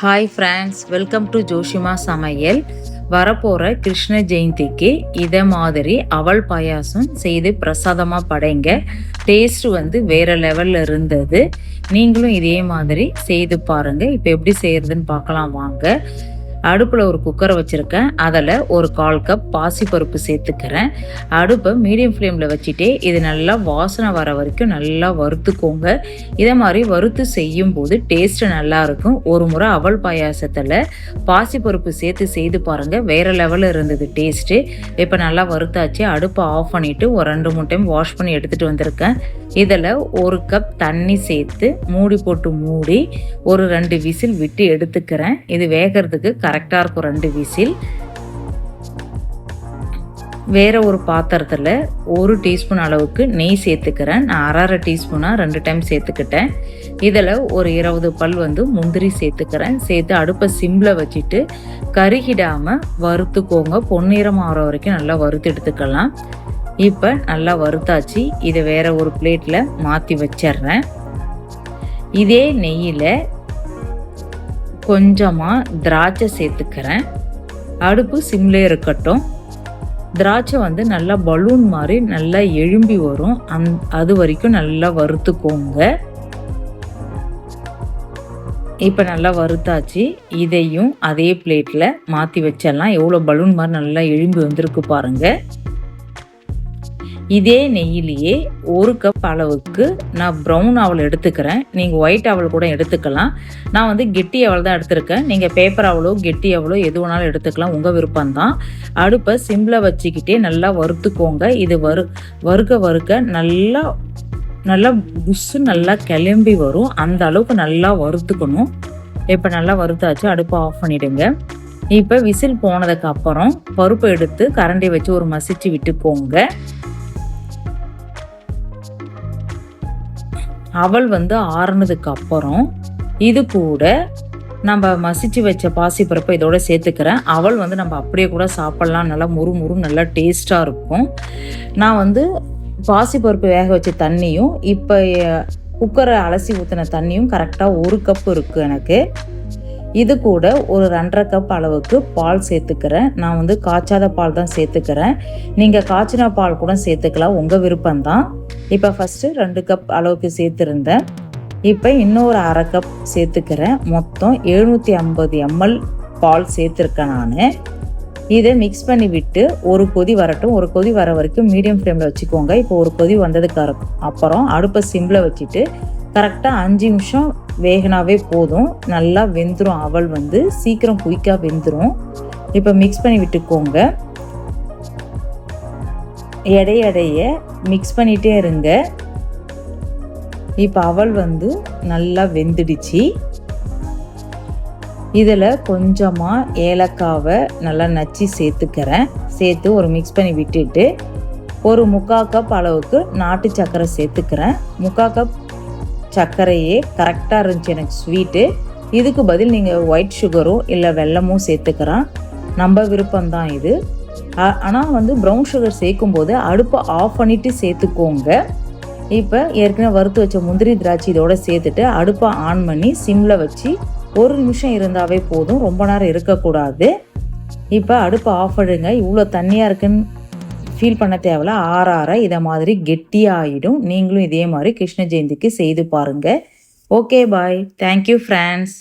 Hi friends welcome to Joshima சமையல் வரப்போகிற கிருஷ்ண ஜெயந்திக்கு இதை மாதிரி அவல் பாயாசம் செய்து பிரசாதமாக படைங்க. டேஸ்ட் வந்து வேறு லெவலில் இருந்தது. நீங்களும் இதே மாதிரி செய்து பாருங்கள் இப்போ எப்படி செய்கிறதுன்னு பார்க்கலாம் வாங்க. அடுப்பில் ஒரு குக்கரை வச்சுருக்கேன். அதில் ஒரு கால் கப் பாசிப்பருப்பு சேர்த்துக்கிறேன். அடுப்பை மீடியம் ஃப்ளேமில் வச்சுட்டே இது நல்லா வாசனை வர வரைக்கும் நல்லா வறுத்துக்கோங்க. இதை மாதிரி வறுத்து செய்யும் போது டேஸ்ட்டு நல்லாயிருக்கும் ஒரு முறை அவல் பாயாசத்தில் பாசிப்பருப்பு சேர்த்து செய்து பாருங்கள் வேறு லெவலில் இருந்தது டேஸ்ட்டு இப்போ நல்லா வறுத்தாச்சு. அடுப்பை ஆஃப் பண்ணிவிட்டு ஒரு ரெண்டு மூணு டைம் வாஷ் பண்ணி எடுத்துகிட்டு வந்திருக்கேன். இதில் ஒரு கப் தண்ணி சேர்த்து மூடி போட்டு மூடி ஒரு ரெண்டு விசில் விட்டு எடுத்துக்கிறேன். இது வேகிறதுக்கு கரெக்டாக இருக்கும் ரெண்டு விசில். வேற ஒரு பாத்திரத்தில் ஒரு டீஸ்பூன் அளவுக்கு நெய் சேர்த்துக்கிறேன். நான் அரை அரை டீஸ்பூனாக ரெண்டு டைம் சேர்த்துக்கிட்டேன். இதில் ஒரு இருபது பல் வந்து முந்திரி சேர்த்துக்கிறேன். சேர்த்து அடுப்பை சிம்மில் வச்சுட்டு கருகிடாமல் வறுத்துக்கோங்க. பொன்னிறம் ஆகிற வரைக்கும் நல்லா வறுத்து எடுத்துக்கலாம். இப்போ நல்லா வறுத்தாச்சு. இதை வேற ஒரு பிளேட்டில் மாற்றி வச்சிட்றேன். இதே நெய்யில் கொஞ்சமாக திராட்சை சேர்த்துக்கிறேன். அடுப்பு சிம்லே இருக்கட்டும். திராட்சை வந்து நல்லா பலூன் மாதிரி நல்லா எழும்பி வரும். அந் அது வரைக்கும் நல்லா வறுத்துக்கோங்க. இப்போ நல்லா வறுத்தாச்சு. இதையும் அதே பிளேட்டில் மாற்றி வச்சிடலாம். எவ்வளோ பலூன் மாதிரி நல்லா எழும்பி வந்திருக்கு பாருங்கள் இதே நெய்யிலேயே ஒரு கப் அளவுக்கு நான் ப்ரௌன் அவல் எடுத்துக்கிறேன். நீங்கள் ஒயிட் அவல் கூட எடுத்துக்கலாம். நான் வந்து கெட்டி அவல் தான் எடுத்திருக்கேன். நீங்கள் பேப்பர் அவளோ கெட்டி அவளோ எது வேணாலும் எடுத்துக்கலாம். உங்கள் விருப்பம்தான் அடுப்பை சிம்பில் வச்சுக்கிட்டே நல்லா வறுத்துக்கோங்க. இது வறு வறுக்க வறுக்க நல்லா நல்லா புஷ்ஷு நல்லா கிளம்பி வரும். அந்த அளவுக்கு நல்லா வறுத்துக்கணும். இப்போ நல்லா வறுத்தாச்சு அடுப்பை ஆஃப் பண்ணிவிடுங்க இப்போ விசில் போனதுக்கு அப்புறம் எடுத்து கரண்டி வச்சு ஒரு மசிச்சு விட்டுக்கோங்க. அவள் வந்து ஆறுனதுக்கு அப்புறம் இது கூட நம்ம மசிச்சு வச்ச பாசிப்பருப்பை இதோட சேர்த்துக்கிறேன். அவள் வந்து நம்ம அப்படியே கூட சாப்பிட்லாம். நல்லா முறு முறு நல்லா டேஸ்ட்டாக இருக்கும். நான் வந்து பாசிப்பருப்பு வேக வச்ச தண்ணியும் இப்போ குக்கரை அலசி ஊற்றின தண்ணியும் கரெக்டாக ஒரு கப் இருக்குது எனக்கு. இது கூட ஒரு ரெண்டரை கப் அளவுக்கு பால் சேர்த்துக்கிறேன். நான் வந்து காய்ச்சாத பால் தான் சேர்த்துக்கிறேன். நீங்கள் காய்ச்சின பால் கூட சேர்த்துக்கலாம். உங்கள் விருப்பம்தான் இப்போ ஃபஸ்ட்டு ரெண்டு கப் அளவுக்கு சேர்த்துருந்தேன். இப்போ இன்னொரு அரை கப் சேர்த்துக்கிறேன். மொத்தம் எழுநூற்றி ஐம்பது எம்எல் பால் சேர்த்துருக்கேன் நான். இதை மிக்ஸ் பண்ணி விட்டு ஒரு கொதி வரட்டும். ஒரு கொதி வர வரைக்கும் மீடியம் ஃப்ளேமில் வச்சுக்கோங்க. இப்போ ஒரு கொதி வந்ததுக்கு அப்புறம் அடுப்பை சிம்பில் வச்சுட்டு கரெக்டாக அஞ்சு நிமிஷம் வேகனாவே போதும். நல்லா வெந்துடும் அவள் வந்து. சீக்கிரம் குயிக்காக வெந்துடும் இப்போ மிக்ஸ் பண்ணி விட்டுக்கோங்க. எடையடைய மிக்ஸ் பண்ணிகிட்டே இருங்க. இப்போ அவள் வந்து நல்லா வெந்துடுச்சு. இதில் கொஞ்சமாக ஏலக்காவை நல்லா நச்சு சேர்த்துக்கிறேன். சேர்த்து ஒரு மிக்ஸ் பண்ணி விட்டுட்டு ஒரு முக்கா கப் அளவுக்கு நாட்டு சர்க்கரை சேர்த்துக்கிறேன். முக்கால் கப் சர்க்கரையே கரெக்டாக இருந்துச்சு எனக்கு ஸ்வீட்டு இதுக்கு பதில் நீங்கள் ஒயிட் சுகரோ இல்லை வெல்லமோ சேர்த்துக்கிறேன் நம்ம விருப்பம்தான் இது. ஆனால் வந்து ப்ரௌன் சுகர் சேர்க்கும்போது அடுப்பை ஆஃப் பண்ணிவிட்டு சேர்த்துக்கோங்க. இப்போ ஏற்கனவே வறுத்து வச்ச முந்திரி திராட்சை இதோட சேர்த்துட்டு அடுப்பை ஆன் பண்ணி சிம்மில் வச்சு ஒரு நிமிஷம் இருந்தாவே போதும். ரொம்ப நேரம் இருக்கக்கூடாது. இப்போ அடுப்பை ஆஃப் பண்ணுங்க. இவ்வளோ தண்ணியாக இருக்குன்னு ஃபீல் பண்ண தேவையில்ல. ஆற ஆற இதை மாதிரி கெட்டியாகிடும் நீங்களும் இதே மாதிரி கிருஷ்ண ஜெயந்திக்கு செய்து பாருங்கள் ஓகே பாய் தேங்க்யூ ஃப்ரெண்ட்ஸ்